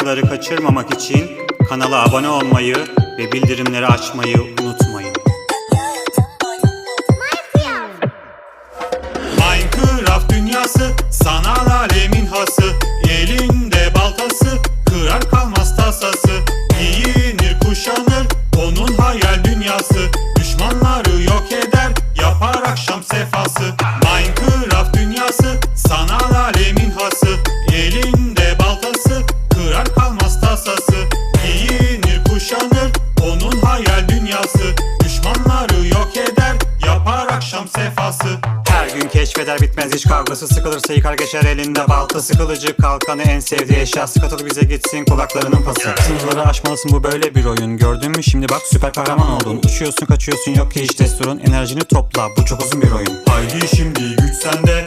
farkları kaçırmamak için kanala abone olmayı ve bildirimleri açmayı unutmayın. Minecraft dünyası sanal alemin hası. Elinde baltası kırar kalmaz tasası. Giyinir kuşanır onun hayal dünyası. Düşmanları yok eder yapar akşam sefası. Minecraft dünyası dünyası. Düşmanları yok eder yapar akşam sefası. Her gün keşfeder bitmez hiç kavgası. Sıkılırsa yıkar geçer elinde baltası Kılıcı kalkanı en sevdiği eşyası Katıl bize gitsin kulaklarının pası. Sınırları aşmalısın bu böyle bir oyun. Gördün mü? Şimdi bak süper kahraman oldun. Uçuyorsun kaçıyorsun. Yok ki hiç desturun. Enerjini topla bu çok uzun bir oyun. Haydi şimdi güç sende